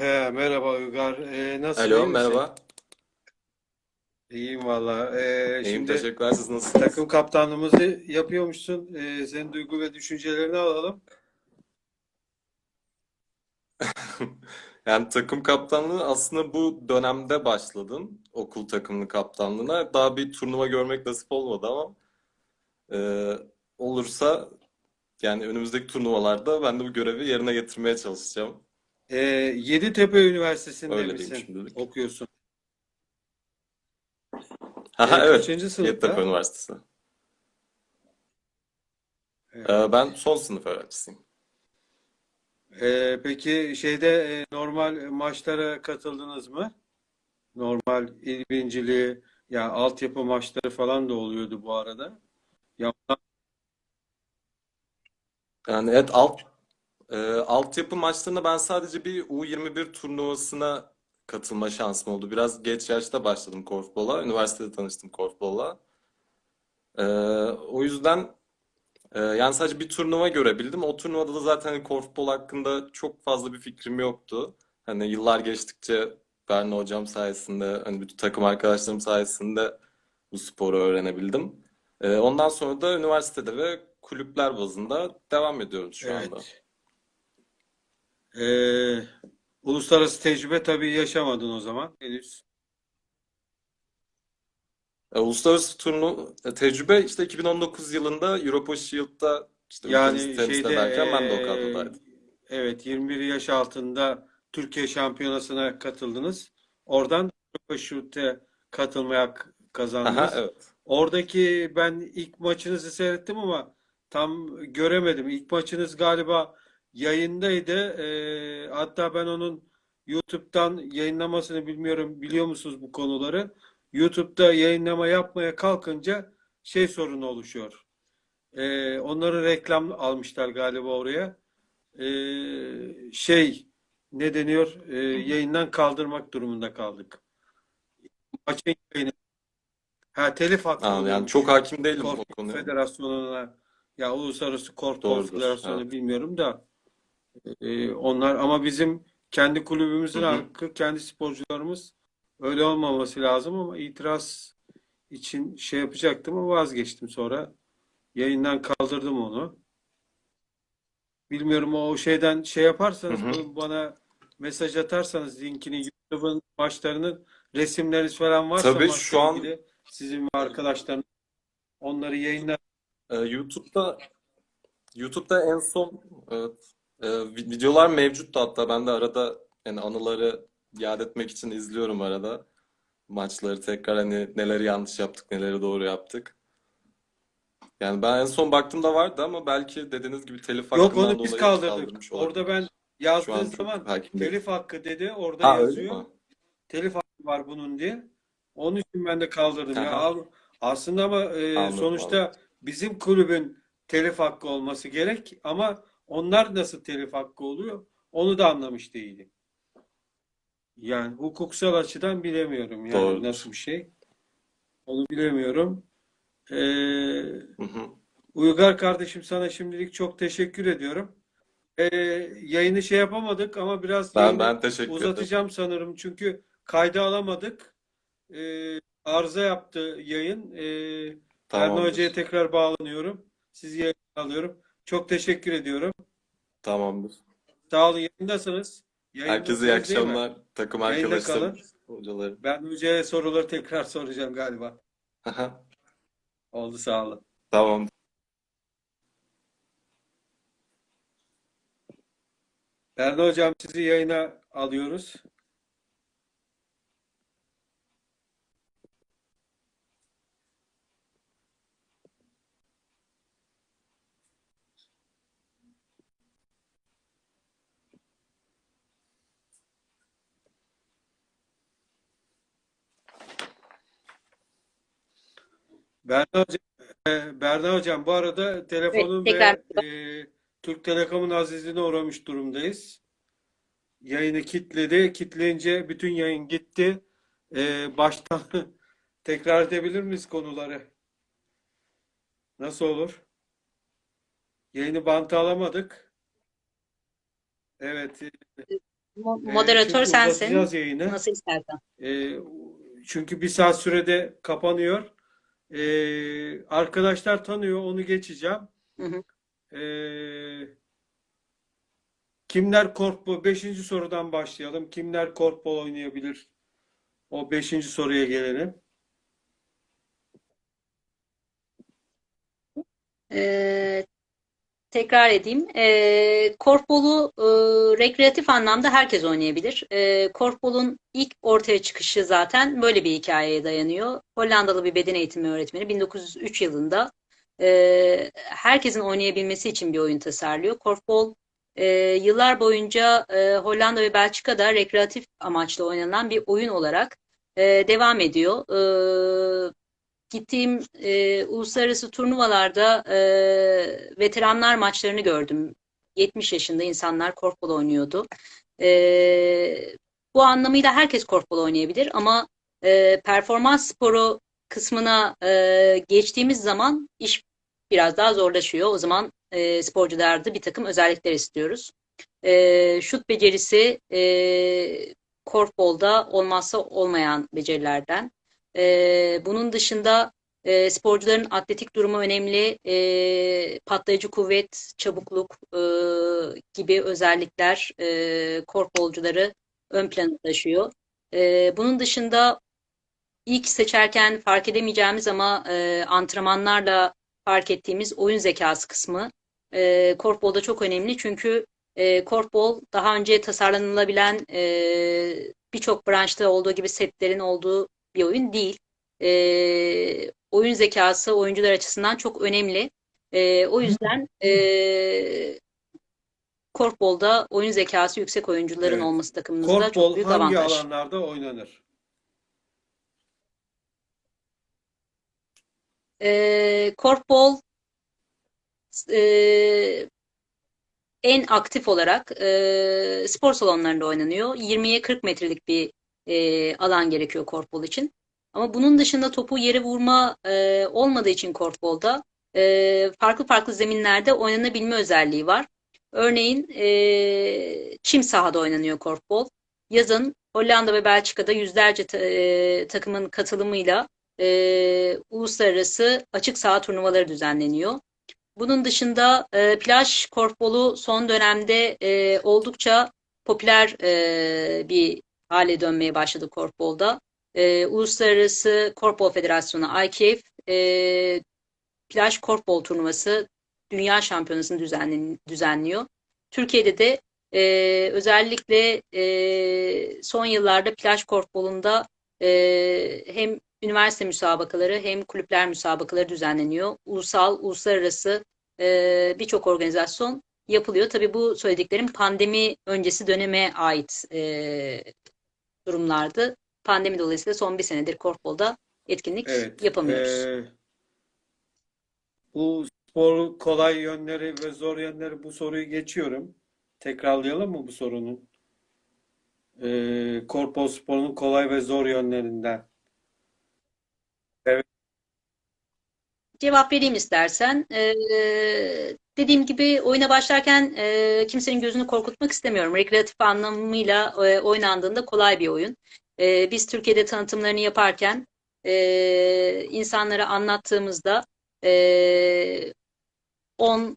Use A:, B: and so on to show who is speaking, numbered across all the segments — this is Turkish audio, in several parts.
A: He, merhaba Uygar. Ee, nasılsın,
B: Alo,
A: iyi misin?
B: merhaba.
A: İyiyim valla. Ee,
B: İyiyim,
A: şimdi
B: teşekkürler. Siz nasılsınız?
A: takım kaptanlığımızı yapıyormuşsun. Ee, senin duygu ve düşüncelerini alalım.
B: Yani takım kaptanlığı aslında bu dönemde başladım. Okul takımlı kaptanlığına. Daha bir turnuva görmek nasip olmadı ama e, olursa yani önümüzdeki turnuvalarda ben de bu görevi yerine getirmeye çalışacağım.
A: Ee, Yeditepe Üniversitesi'nde
B: Öyle
A: misin?
B: şimdilik.
A: Okuyorsun.
B: Haha,
A: Ee,
B: evet,
A: kaçıncı
B: Yeditepe
A: sınıfta?
B: Üniversitesi.
A: Evet.
B: E, ben son sınıf öğrencisiyim.
A: Ee, peki şeyde e, normal maçlara katıldınız mı? Normal il birinciliği ya altyapı maçları falan da oluyordu bu arada. Ya,
B: Yani evet alt e, altyapı maçlarında ben sadece bir U21 turnuvasına katılma şansım oldu. Biraz geç yaşta başladım korfbola. Üniversitede tanıştım korfbola. E, o yüzden e, yani sadece bir turnuva görebildim. O turnuvada da zaten hani korfbol hakkında çok fazla bir fikrim yoktu. Hani yıllar geçtikçe Berna hocam sayesinde, hani bütün takım arkadaşlarım sayesinde bu sporu öğrenebildim. E, ondan sonra da üniversitede ve kulüpler bazında devam ediyoruz şu anda.
A: Ee, uluslararası tecrübe tabii yaşamadın o zaman henüz.
B: E, uluslararası turnu e, tecrübe işte 2019 yılında Europa Shield'da işte ülkemizi
A: Yani
B: temsil
A: şeyde
B: ederken ben de o
A: eee,
B: kadrodaydım.
A: evet 21 yaş altında Türkiye Şampiyonası'na katıldınız. Oradan Şut'e katılmaya hak
B: Aha,
A: kazandınız.
B: evet.
A: Oradaki ben ilk maçınızı seyrettim ama tam göremedim. İlk maçınız galiba yayındaydı. Eee, hatta ben onun YouTube'dan yayınlamasını bilmiyorum. Biliyor musunuz bu konuları? YouTube'da yayınlama yapmaya kalkınca şey sorunu oluşuyor. Ee, onları reklam almışlar galiba oraya. Ee, şey ne deniyor? Ee, yayından kaldırmak durumunda kaldık. Maçın yayını. Ha telif hakkı
B: Aa, yani çok hakim değilim
A: Korfball
B: konuya.
A: Federasyonu'na ya Uluslararası
B: Doğrudur.
A: Federasyonu bilmiyorum da ee, onlar ama bizim kendi kulübümüzün
B: Hı hı.
A: hakkı, kendi sporcularımız öyle olmaması lazım ama itiraz için şey yapacaktım ama vazgeçtim sonra. Yayından kaldırdım onu. Bilmiyorum o şeyden şey yaparsanız
B: hı.
A: bana mesaj atarsanız linkini YouTube'un maçlarının resimleriniz falan varsa
B: Tabii şu an
A: sizin ve arkadaşlarınız onları yayınlar.
B: e, YouTube'da YouTube'da en son evet, e, vi- videolar mevcuttu hatta ben de arada yani anıları yad etmek için izliyorum arada. Maçları tekrar hani neleri yanlış yaptık, neleri doğru yaptık. Yani ben en son baktığımda vardı ama belki dediğiniz gibi telif
A: Yok
B: hakkından
A: onu biz
B: dolayı
A: kaldırdık.
B: kaldırmış
A: Orada
B: olabilir.
A: ben
B: Şu
A: yazdığı
B: an çok
A: zaman
B: hakim
A: telif hakkı dedi. Orada
B: Ha öyle
A: yazıyor.
B: mi?
A: Telif hakkı var bunun diye. Onun için ben de kaldırdım. Ya
B: Aha,
A: al, aslında ama e,
B: anladım
A: sonuçta
B: anladım.
A: bizim kulübün telif hakkı olması gerek ama onlar nasıl telif hakkı oluyor onu da anlamış değilim. Yani hukuksal açıdan bilemiyorum yani
B: Doğrudur.
A: nasıl bir şey. Onu bilemiyorum. Ee,
B: Hı hı.
A: Uygar kardeşim sana şimdilik çok teşekkür ediyorum. Ee, yayını şey yapamadık ama biraz
B: Ben ben teşekkür ederim.
A: uzatacağım sanırım çünkü kayda alamadık. Ee, arıza yaptı yayın. Ee, Berna Hoca'ya tekrar bağlanıyorum. Sizi yayına alıyorum. Çok teşekkür ediyorum.
B: Tamamdır.
A: Sağ olun. Yayındasınız.
B: Herkese iyi akşamlar. Takım
A: Yayında
B: arkadaşlarım, hocalarım.
A: Ben Hoca'ya soruları tekrar soracağım galiba.
B: Aha,
A: Oldu sağ olun.
B: Tamam.
A: Berna Hocam sizi yayına alıyoruz. Berna Hocam, e, Berna Hocam bu arada
C: Evet,
A: telefonun
C: tekrar
A: ve e, Türk Telekom'un azizliğine uğramış durumdayız. Yayını kilitledi. Kilitleyince bütün yayın gitti. E, baştan tekrar edebilir miyiz konuları? Nasıl olur? Yayını banta alamadık. Evet.
C: Mo-
A: E,
C: Moderatör
A: çünkü
C: sensin.
A: uzatacağız yayını.
C: Nasıl istersen.
A: E, çünkü bir saat sürede kapanıyor. E, arkadaşlar tanıyor, onu geçeceğim.
C: Hı hı.
A: E, kimler korfball? Beşinci sorudan başlayalım. Kimler korfball oynayabilir? O beşinci soruya gelelim.
C: Ee, tekrar edeyim. Ee, korfbolu e, rekreatif anlamda herkes oynayabilir. Ee, korfbolun ilk ortaya çıkışı zaten böyle bir hikayeye dayanıyor. Hollandalı bir beden eğitimi öğretmeni 1903 yılında e, herkesin oynayabilmesi için bir oyun tasarlıyor. Korfbol e, yıllar boyunca e, Hollanda ve Belçika'da rekreatif amaçlı oynanan bir oyun olarak e, devam ediyor. E, gittiğim e, uluslararası turnuvalarda e, veteranlar maçlarını gördüm. 70 yaşında insanlar korfbol oynuyordu. E, bu anlamıyla herkes korfbol oynayabilir ama e, performans sporu kısmına e, geçtiğimiz zaman iş biraz daha zorlaşıyor. O zaman e, sporcularda bir takım özellikler istiyoruz. E, şut becerisi e, korfbolda olmazsa olmayan becerilerden. Ee, bunun dışında e, sporcuların atletik durumu önemli. Ee, patlayıcı kuvvet, çabukluk e, gibi özellikler e, korfbolcuları ön plana taşıyor. Ee, bunun dışında ilk seçerken fark edemeyeceğimiz ama e, antrenmanlarla fark ettiğimiz oyun zekası kısmı e, korfbolda çok önemli. Çünkü e, korfbol daha önce tasarlanılabilen e, birçok branşta olduğu gibi setlerin olduğu bir oyun değil. E, oyun zekası oyuncular açısından çok önemli. E, o yüzden e, korfbolda oyun zekası yüksek oyuncuların
A: Evet.
C: olması takımımızda çok
A: Korfball
C: büyük
A: hangi
C: avantaj.
A: alanlarda oynanır?
C: E, korfbol e, en aktif olarak e, spor salonlarında oynanıyor. 20'ye 40 metrelik bir e, alan gerekiyor korfbol için. Ama bunun dışında topu yere vurma e, olmadığı için korfbolda e, farklı farklı zeminlerde oynanabilme özelliği var. Örneğin e, çim sahada oynanıyor korfbol. Yazın Hollanda ve Belçika'da yüzlerce ta- e, takımın katılımıyla e, uluslararası açık saha turnuvaları düzenleniyor. Bunun dışında e, plaj korfbolu son dönemde e, oldukça popüler e, bir hale dönmeye başladı korfbolda. E, Uluslararası Korfbol Federasyonu IKF e, plaj korfbol turnuvası dünya şampiyonasını düzenlen- düzenliyor. Türkiye'de de e, özellikle e, son yıllarda plaj korfbolunda e, hem üniversite müsabakaları hem kulüpler müsabakaları düzenleniyor. Ulusal, uluslararası e, birçok organizasyon yapılıyor. Tabii bu söylediklerim pandemi öncesi döneme ait e, durumlardı. Pandemi dolayısıyla son bir senedir korfbolda etkinlik
A: Evet.
C: yapamıyoruz.
A: Ee, bu spor kolay yönleri ve zor yönleri bu soruyu geçiyorum. Tekrarlayalım mı bu sorunun? Ee, korfball sporunun kolay ve zor yönlerinden.
C: Cevap vereyim istersen. Ee, dediğim gibi oyuna başlarken e, kimsenin gözünü korkutmak istemiyorum. Rekreatif anlamıyla e, oynandığında kolay bir oyun. E, biz Türkiye'de tanıtımlarını yaparken e, insanlara anlattığımızda e, 10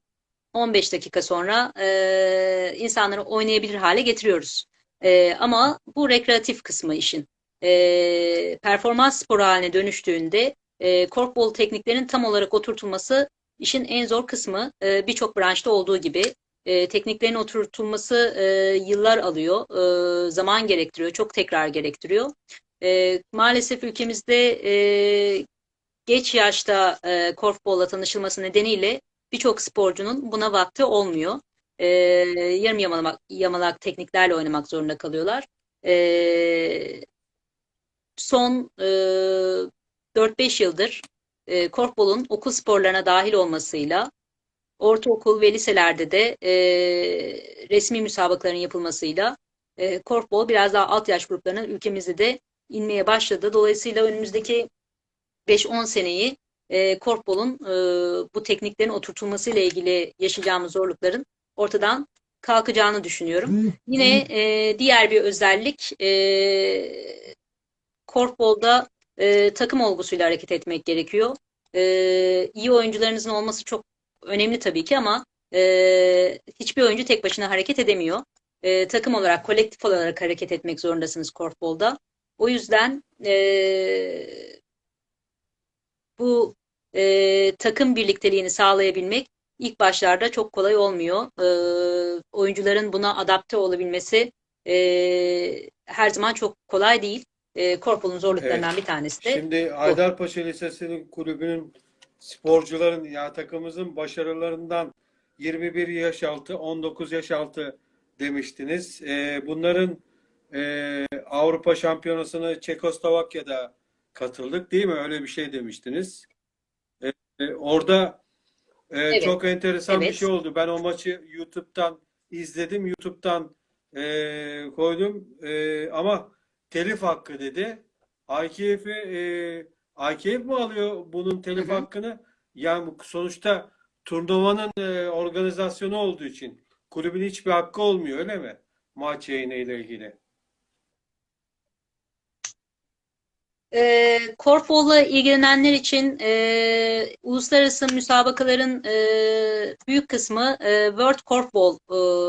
C: 15 dakika sonra e, insanları oynayabilir hale getiriyoruz. E, ama bu rekreatif kısmı işin. E, performans sporu haline dönüştüğünde e, korfbol tekniklerinin tam olarak oturtulması işin en zor kısmı. E, Birçok branşta olduğu gibi e, tekniklerin oturtulması e, yıllar alıyor, zaman gerektiriyor, çok tekrar gerektiriyor. Maalesef ülkemizde geç yaşta korfbolla tanışılması nedeniyle birçok sporcunun buna vakti olmuyor. Yarım yamalak, yamalak tekniklerle oynamak zorunda kalıyorlar. Son e, 4-5 yıldır e, korfbolun okul sporlarına dahil olmasıyla ortaokul ve liselerde de e, resmi müsabakaların yapılmasıyla e, korfbol biraz daha alt yaş gruplarının ülkemizde de inmeye başladı. Dolayısıyla önümüzdeki 5-10 seneyi e, korfbolun e, bu tekniklerin oturtulması ile ilgili yaşayacağımız zorlukların ortadan kalkacağını düşünüyorum. Yine e, diğer bir özellik e, korfbolda e, takım olgusuyla hareket etmek gerekiyor. E, iyi oyuncularınızın olması çok önemli tabii ki ama e, hiçbir oyuncu tek başına hareket edemiyor. E, takım olarak, kolektif olarak hareket etmek zorundasınız korfbolda. O yüzden e, bu e, takım birlikteliğini sağlayabilmek ilk başlarda çok kolay olmuyor. E, oyuncuların buna adapte olabilmesi e, her zaman çok kolay değil. E, korfbolun zorluklarından bir tanesi de
A: Şimdi Haydarpaşa Lisesi'nin kulübünün sporcuların ya takımımızın başarılarından 21 yaş altı, 19 yaş altı demiştiniz. Ee, bunların e, Avrupa Şampiyonası'na Çekoslovakya'da katıldık değil mi? Öyle bir şey demiştiniz. Ee, e, orada e,
C: Evet.
A: çok enteresan bir
C: Evet.
A: şey oldu. Ben o maçı YouTube'dan izledim. YouTube'dan e, koydum. E, ama telif hakkı dedi. IKF'i e, IKF mi alıyor bunun telif
C: Hı hı.
A: hakkını? Yani bu sonuçta turnuvanın e, organizasyonu olduğu için kulübün hiçbir hakkı olmuyor öyle mi? Maç yayını ile ilgili.
C: E, korfbolla ilgilenenler için e, uluslararası müsabakaların e, büyük kısmı e, World Korfball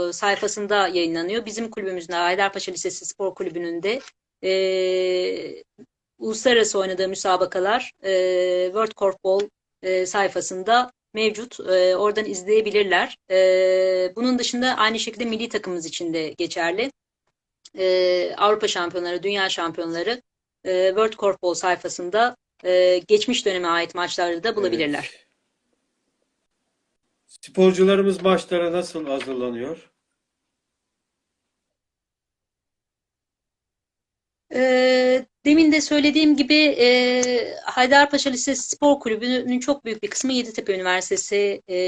C: e, sayfasında yayınlanıyor. Bizim kulübümüzün de Haydarpaşa Lisesi Spor Kulübü'nün de e, uluslararası oynadığı müsabakalar e, World Korfball e, sayfasında mevcut. E, oradan izleyebilirler. E, bunun dışında aynı şekilde milli takımımız için de geçerli. E, Avrupa şampiyonları, dünya şampiyonları e, World Korfball sayfasında e, geçmiş döneme ait maçları da bulabilirler.
A: Evet. Sporcularımız maçlara nasıl hazırlanıyor?
C: E, demin de söylediğim gibi e, Haydarpaşa Lisesi Spor Kulübü'nün çok büyük bir kısmı Yeditepe Üniversitesi e,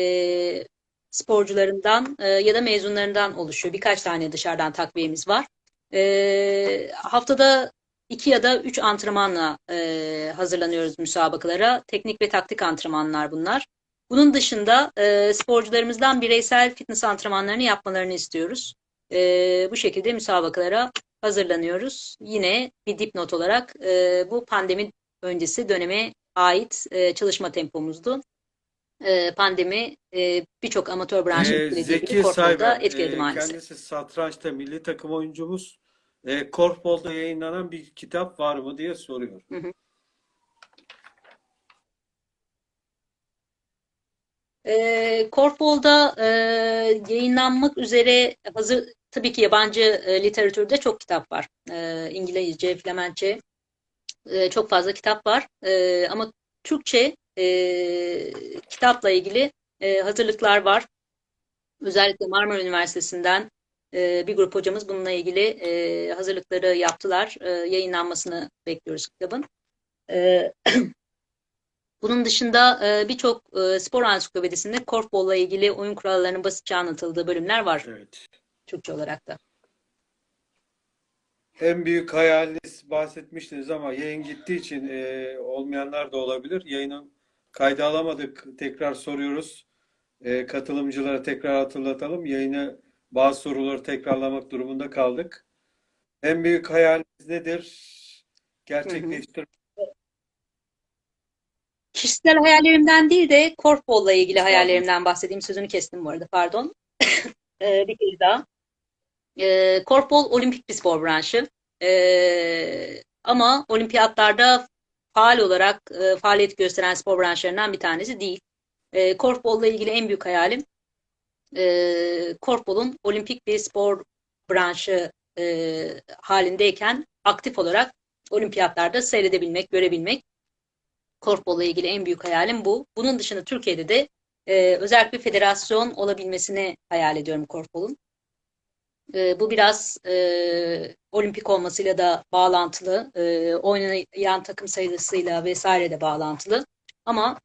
C: sporcularından e, ya da mezunlarından oluşuyor. Birkaç tane dışarıdan takviyemiz var. E, haftada iki ya da üç antrenmanla e, hazırlanıyoruz müsabakalara. Teknik ve taktik antrenmanlar bunlar. Bunun dışında e, sporcularımızdan bireysel fitness antrenmanlarını yapmalarını istiyoruz. E, bu şekilde müsabakalara hazırlanıyoruz. Yine bir dipnot olarak e, bu pandemi öncesi döneme ait e, çalışma tempomuzdu. E, pandemi e, birçok amatör branşı etkilediği gibi
A: Zeki Sayber,
C: etkiledi
A: e,
C: maalesef.
A: kendisi satrançta milli takım oyuncumuz. E, Korfbol'da yayınlanan bir kitap var mı diye soruyor.
C: Hı hı. E, Korfbol'da e, yayınlanmak üzere hazır tabii ki yabancı e, literatürde çok kitap var. E, İngilizce, Flemençe e, çok fazla kitap var. E, ama Türkçe e, kitapla ilgili e, hazırlıklar var. Özellikle Marmara Üniversitesi'nden e, bir grup hocamız bununla ilgili e, hazırlıkları yaptılar. E, yayınlanmasını bekliyoruz kitabın. E, bunun dışında e, birçok e, spor ansiklopedisinde korfbolla ilgili oyun kurallarının basitçe anlatıldığı bölümler var
A: Evet.
C: Türkçe olarak da.
A: En büyük hayaliniz bahsetmiştiniz ama yayın gittiği için e, olmayanlar da olabilir. Yayını kayda alamadık. Tekrar soruyoruz. E, katılımcılara tekrar hatırlatalım. Yayını bazı soruları tekrarlamak durumunda kaldık. En büyük hayaliniz nedir? Gerçekleştir.
C: Kişisel hayallerimden değil de korfbolla ilgili hayallerimden bahsedeyim. Sözünü kestim bu arada pardon. Ee, bir kez daha. Ee, korfbol olimpik bir spor branşı. Ee, ama olimpiyatlarda faal olarak e, faaliyet gösteren spor branşlarından bir tanesi değil. Ee, korfbolla ilgili en büyük hayalim e, korfbolun olimpik bir spor branşı e, halindeyken aktif olarak olimpiyatlarda seyredebilmek, görebilmek. Korfbolla ilgili en büyük hayalim bu. Bunun dışında Türkiye'de de e, özel bir federasyon olabilmesini hayal ediyorum korfbolun. E, bu biraz e, olimpik olmasıyla da bağlantılı, e, oynayan takım sayısıyla vesaire de bağlantılı. Ama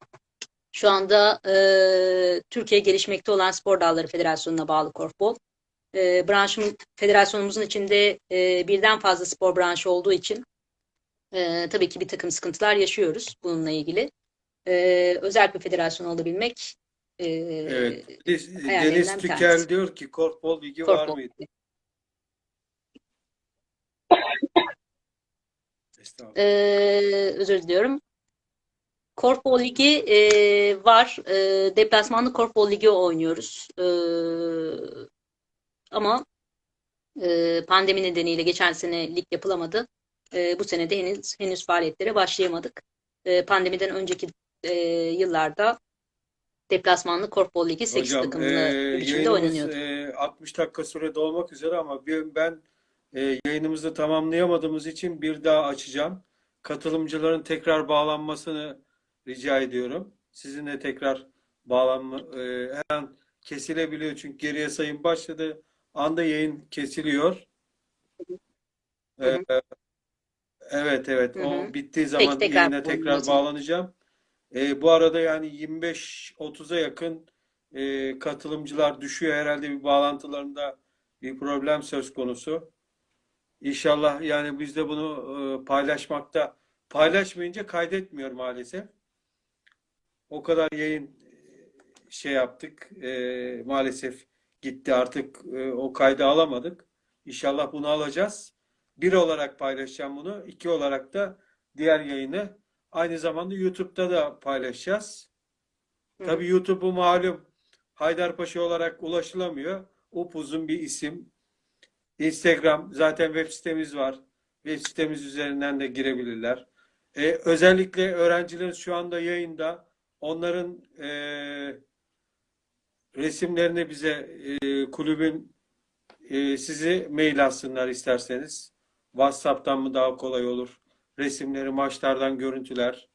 C: şu anda e, Türkiye gelişmekte olan Spor Dalları Federasyonu'na bağlı korfbol. E, branşım, federasyonumuzun içinde e, birden fazla spor branşı olduğu için e, tabii ki bir takım sıkıntılar yaşıyoruz bununla ilgili. E, özel bir federasyon olabilmek e,
A: Evet. Deniz, Deniz Tükel
C: tanesi.
A: diyor ki korfbol ligi var
C: Korkbol.
A: mıydı? Estağfurullah.
C: Ee, özür diliyorum. Korfbol Ligi e, var. E, deplasmanlı Korfbol Ligi oynuyoruz. E, ama e, pandemi nedeniyle geçen sene lig yapılamadı. E, bu sene de henüz henüz faaliyetlere başlayamadık. E, pandemiden önceki e, yıllarda deplasmanlı Korfbol Ligi 8
A: Hocam,
C: takımlı
A: e,
C: biçimde oynanıyordu.
A: e, 60 dakika sürede olmak üzere ama bir, ben e, yayınımızı tamamlayamadığımız için bir daha açacağım. Katılımcıların tekrar bağlanmasını rica ediyorum. Sizinle tekrar bağlanma e, her an kesilebiliyor çünkü geriye sayım başladı. Anda yayın kesiliyor.
C: Hı hı.
A: E, evet evet
C: Hı
A: o
C: hı.
A: bittiği
C: Peki
A: zaman
C: tekrar
A: yayına tekrar
C: bağlanacağım.
A: E, bu arada yani 25-30'a yakın e, katılımcılar düşüyor. Herhalde bir bağlantılarında bir problem söz konusu. İnşallah yani biz de bunu e, paylaşmakta paylaşmayınca kaydetmiyor maalesef. O kadar yayın e, şey yaptık. e, maalesef gitti artık e, o kaydı alamadık. İnşallah bunu alacağız. Bir olarak paylaşacağım bunu. iki olarak da diğer yayını aynı zamanda YouTube'da da paylaşacağız.
C: Hı.
A: Tabii YouTube'u malum Haydarpaşa olarak ulaşılamıyor. Upuzun bir isim. Instagram zaten web sitemiz var. Web sitemiz üzerinden de girebilirler. Ee, özellikle öğrencilerimiz şu anda yayında. Onların e, resimlerini bize e, kulübün e, sizi mail atsınlar isterseniz. WhatsApp'tan mı daha kolay olur? Resimleri, maçlardan görüntüler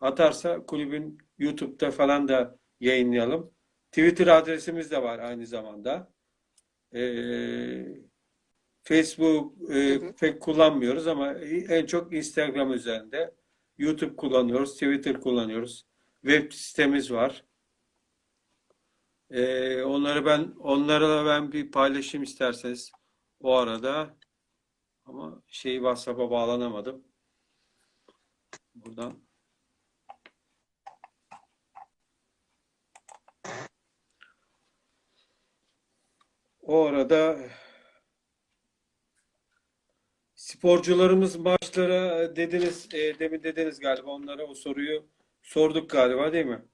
A: atarsa kulübün YouTube'da falan da yayınlayalım. Twitter adresimiz de var aynı zamanda. Ee, Facebook e,
C: Hı hı.
A: pek kullanmıyoruz ama en çok Instagram üzerinde. YouTube kullanıyoruz, Twitter kullanıyoruz. Web sitemiz var. Ee, onları ben onlara ben bir paylaşayım isterseniz o arada. Ama şeyi WhatsApp'a bağlanamadım. Buradan o arada sporcularımız maçlara dediniz, e, demin dediniz galiba onlara o soruyu sorduk galiba değil mi?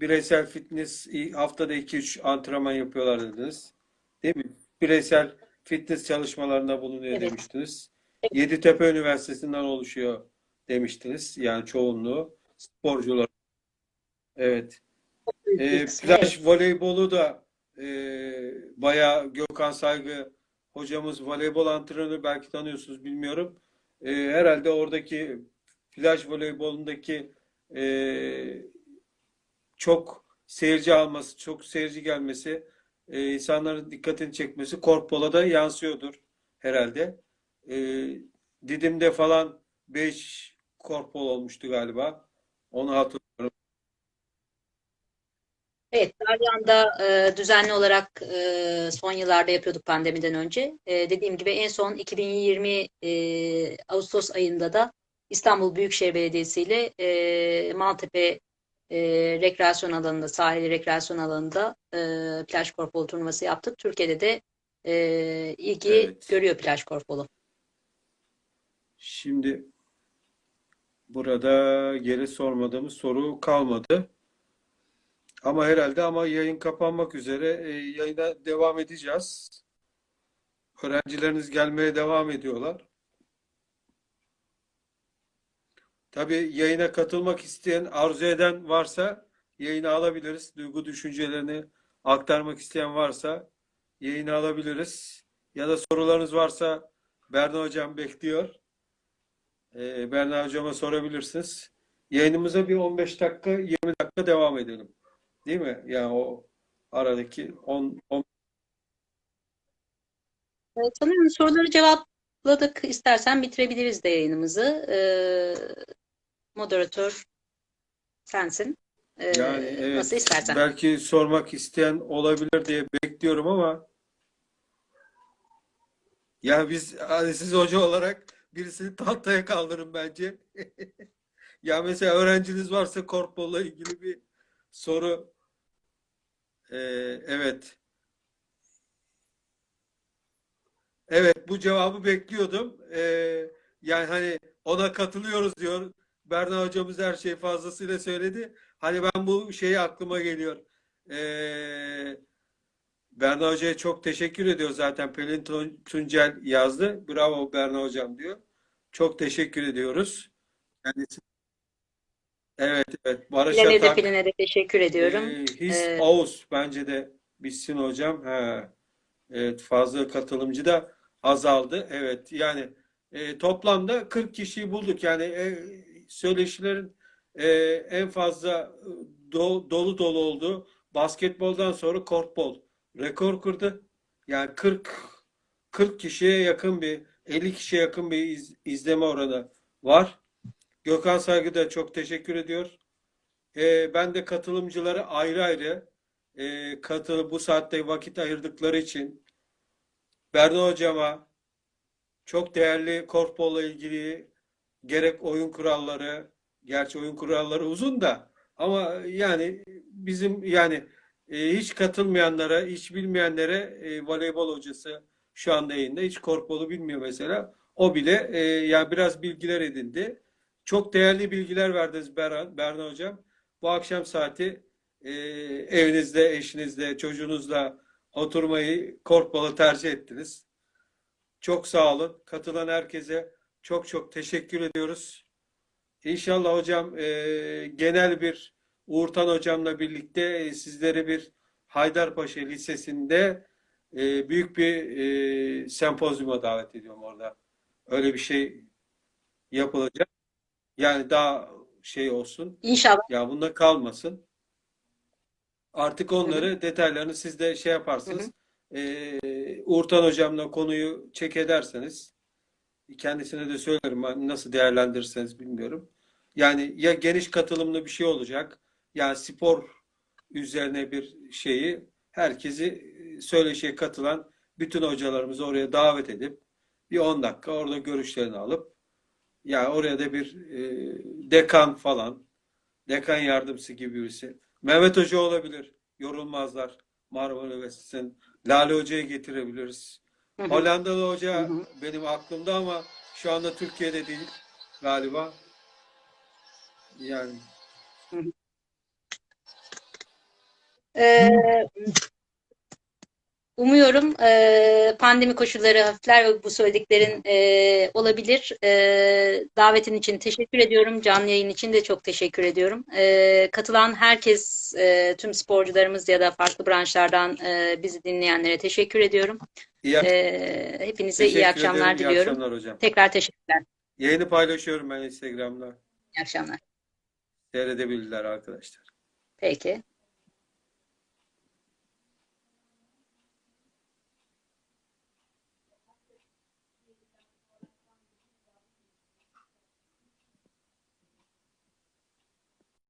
A: Bireysel fitness haftada 2-3 antrenman yapıyorlar dediniz. Değil mi? Bireysel fitness çalışmalarında bulunuyor
C: Evet.
A: demiştiniz. Yeditepe Üniversitesi'nden oluşuyor demiştiniz. Yani çoğunluğu sporcular. Evet. Ee, plaj voleybolu da e, bayağı Gökhan Saygı hocamız voleybol antrenörü belki tanıyorsunuz bilmiyorum. E, herhalde oradaki plaj voleybolundaki e, çok seyirci alması, çok seyirci gelmesi, e, insanların dikkatini çekmesi korkbola da yansıyordur herhalde. E, Didim'de falan 5 korkbol olmuştu galiba. Onu hatırlıyorum.
C: Evet, Dalyan'da e, düzenli olarak e, son yıllarda yapıyorduk pandemiden önce. E, dediğim gibi en son 2020 e, Ağustos ayında da İstanbul Büyükşehir Belediyesi ile e, Maltepe e, rekreasyon alanında, sahil rekreasyon alanında e, plaj korfbolu turnuvası yaptık. Türkiye'de de e, ilgi
A: Evet.
C: görüyor plaj korfbolu.
A: Şimdi burada geri sormadığımız soru kalmadı. Ama herhalde ama yayın kapanmak üzere e, yayına devam edeceğiz. Öğrencileriniz gelmeye devam ediyorlar. Tabii yayına katılmak isteyen, arzu eden varsa yayını alabiliriz. Duygu düşüncelerini aktarmak isteyen varsa yayını alabiliriz. Ya da sorularınız varsa Berna Hocam bekliyor. Ee, Berna Hocam'a sorabilirsiniz. Yayınımıza bir 15 dakika, 20 dakika devam edelim. Değil mi? Yani o aradaki 10, 10
C: E, sanıyorum soruları cevapladık. İstersen bitirebiliriz de yayınımızı. E, moderatör sensin. E,
A: yani evet
C: nasıl istersen.
A: belki sormak isteyen olabilir diye bekliyorum ama ya biz hani siz hoca olarak birisini tahtaya kaldırın bence. Ya mesela öğrenciniz varsa korfbolla ilgili bir soru Ee, evet. Evet, bu cevabı bekliyordum. Ee, yani hani ona katılıyoruz diyor. Berna hocamız her şeyi fazlasıyla söyledi. Hani ben bu şeyi aklıma geliyor. Ee, Berna hocaya çok teşekkür ediyor zaten. Pelin Tun- Tuncel yazdı. Bravo Berna hocam diyor. Çok teşekkür ediyoruz. Kendisi. Evet, evet. Barış
C: Pelin'e de
A: Atak.
C: Pelin'e de teşekkür ediyorum.
A: Ee, his
C: Ee,
A: Ağustos bence de bitsin hocam. He. Evet, fazla katılımcı da azaldı. Evet, yani e, toplamda 40 kişiyi bulduk. Yani e, söyleşilerin e, en fazla e, do- dolu dolu olduğu basketboldan sonra korfbol rekor kırdı. Yani 40 40 kişiye yakın bir 50 kişiye yakın bir iz- izleme oranı var. Gökhan Saygı da çok teşekkür ediyor. E, ben de katılımcılara ayrı ayrı e, katılıp bu saatte vakit ayırdıkları için Berna hocama çok değerli korfbolla ilgili gerek oyun kuralları, gerçi oyun kuralları uzun da ama yani bizim yani e, hiç katılmayanlara, hiç bilmeyenlere e, voleybol hocası şu anda yayında hiç korfbolu bilmiyor mesela. O bile e, yani biraz bilgiler edindi. Çok değerli bilgiler verdiniz Berna, Berna hocam. Bu akşam saati e, evinizde, eşinizle, çocuğunuzla oturmayı korkmalı tercih ettiniz. Çok sağ olun. Katılan herkese çok çok teşekkür ediyoruz. İnşallah hocam e, genel bir Uğurtan hocamla birlikte e, sizleri bir Haydarpaşa Lisesi'nde e, büyük bir e, sempozyuma davet ediyorum orada. Öyle bir şey yapılacak. Yani daha şey olsun.
C: İnşallah.
A: Ya bunda kalmasın. Artık
C: Hı hı.
A: onları detaylarını siz de şey
C: Hı hı.
A: yaparsınız. Ee, Uğurtan hocamla konuyu çek ederseniz kendisine de söylerim nasıl değerlendirirseniz bilmiyorum. Yani ya geniş katılımlı bir şey olacak. Yani spor üzerine bir şeyi herkesi e, söyleşiye katılan bütün hocalarımızı oraya davet edip bir 10 dakika orada görüşlerini alıp ya oraya da bir e, dekan falan dekan yardımcısı gibi birisi. Mehmet Hoca olabilir. Yorulmazlar. Marmara Üniversitesi'nin Lale Hoca'yı getirebiliriz.
C: Hı hı.
A: Hollandalı
C: Hı
A: hoca
C: hı.
A: benim aklımda ama şu anda Türkiye'de değil galiba. Yani
C: Hı hı. Ee, umuyorum e, pandemi koşulları hafifler ve bu söylediklerin e, olabilir. E, davetin için teşekkür ediyorum. Canlı yayın için de çok teşekkür ediyorum. E, katılan herkes, e, tüm sporcularımız ya da farklı branşlardan e, bizi dinleyenlere teşekkür ediyorum.
A: iyi ak-
C: E, hepinize iyi
A: teşekkür
C: akşamlar
A: ederim. İyi
C: diliyorum.
A: akşamlar hocam.
C: Tekrar teşekkürler.
A: Yayını paylaşıyorum ben Instagram'da.
C: İyi akşamlar.
A: Seyredebilirler arkadaşlar.
C: Peki.